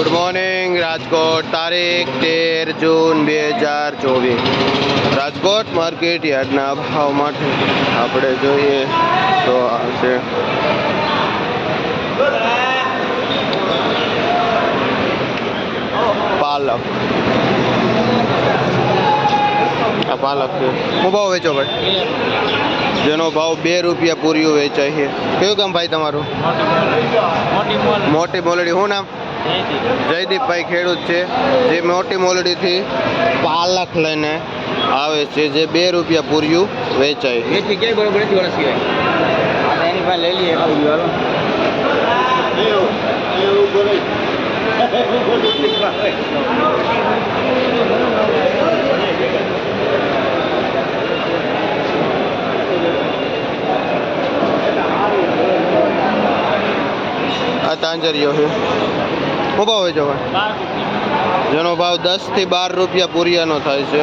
Good morning Rajkot તારીખ તેર જૂન બે હજાર ચોવીસ રાજકોટ માર્કેટ યાર્ડના ભાવ માટે આપણે જોઈએ તો આ છે પાલક આ પાલક છે. હું ભાવ વેચો ભાઈ? જેનો ભાવ બે રૂપિયા પૂરીઓ વેચાય છે. કયું કામ ભાઈ તમારું? મોટી મોલડી. શું નામ? જયદીપભાઈ ખેડૂત છે જે મોટી મોલડીથી પાલક લઈને આવે છે જે બે રૂપિયા પૂર્યું વેચાય લઈ લઈએ તાંજરીઓ છે. શું ભાવ વેચો ભાઈ જેનો ભાવ દસથી બાર રૂપિયા પૂરિયાનો થાય છે.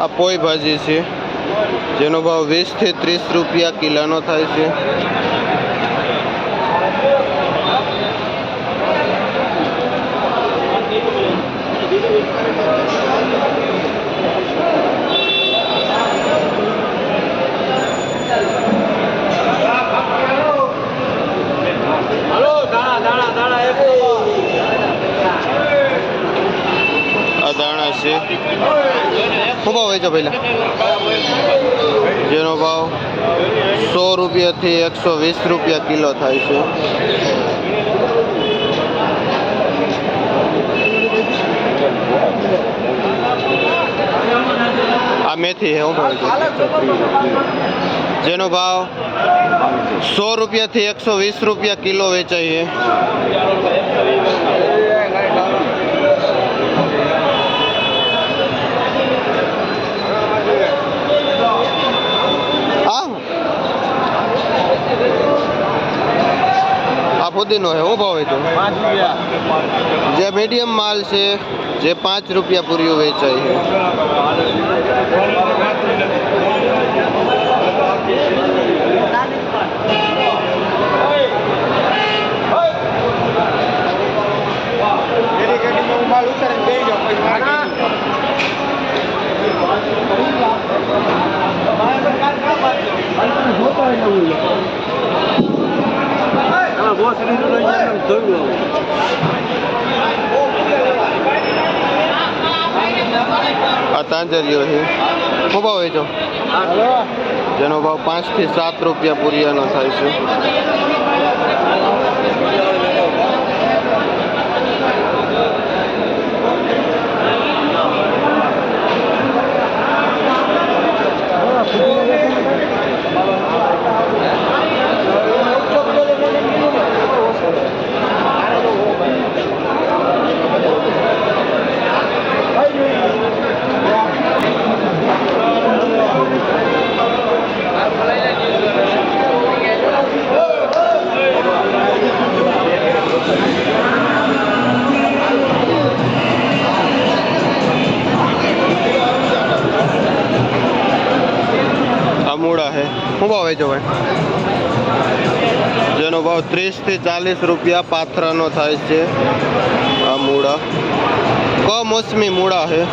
આ પોઈ ભાજી છે. જેનો ભાવ વીસથી ત્રીસ રૂપિયા કિલોનો થાય છે. આ દાણા છે શું ભાવ વેચો પહેલા જેનો ભાવ સો રૂપિયાથી એકસો વીસ રૂપિયા કિલો થાય છે. આ મેથી છે શું ભાવ વેચો? જેનો ભાવ સો રૂપિયાથી એકસો વીસ રૂપિયા કિલો વેચાય છે આ આ ફુદીનો છે હું ભાવ વેચો પાંચ રૂપિયા. જે મીડિયમ માલ છે જે પાંચ રૂપિયા પૂર્યું વેચાય છે. આ તાંજરીઓ છે. શું ભાવ વેચો? જેનો ભાવ પાંચથી સાત રૂપિયા પૂરિયાનો થાય છે. શું ભાવ વેચો ભાઈ? જેનો ભાવ ત્રીસથી ચાલીસ રૂપિયા પાથરાનો થાય છે. આ મૂળા. કમોસમી મૂળા છે.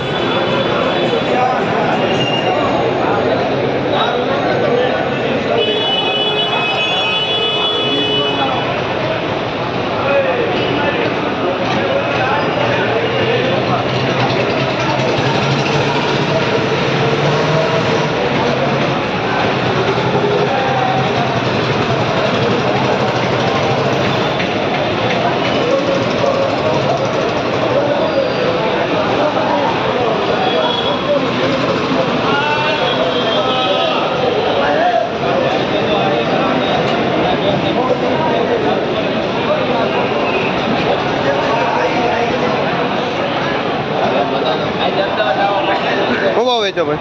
શું ભાવ વેચો ભાઈ.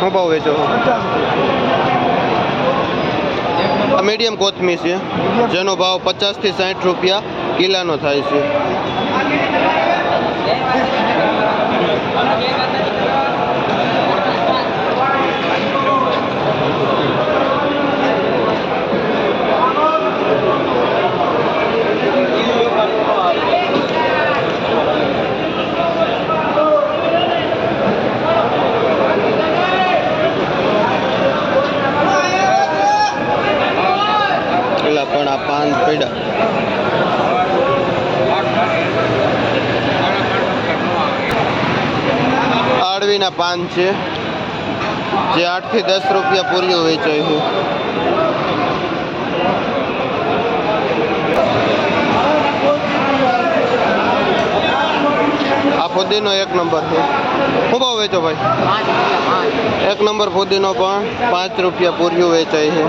શું ભાવ વેચો મીડિયમ કોથમી છે. જેનો ભાવ પચાસથી સાઠ રૂપિયા કિલાનો થાય છે. પણ આ પાન પડ્યા આડવીના પાન છે જે આઠથી દસ રૂપિયા પૂરીઓ વેચાય છે. આ ફુદીનો એક નંબર છે. શું ભાવ વેચો ભાઈ? એક નંબર ફુદીનો પણ પાંચ રૂપિયા પૂરીઓ વેચાય છે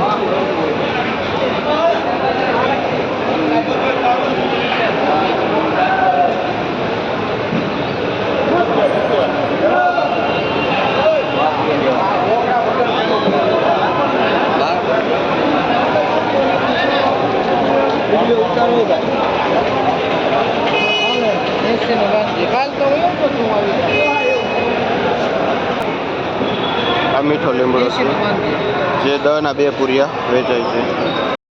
કાલ તો હોય તો તું આવી આ મીઠો લીમડો છે જે દના બે પૂરિયા વેચાય છે.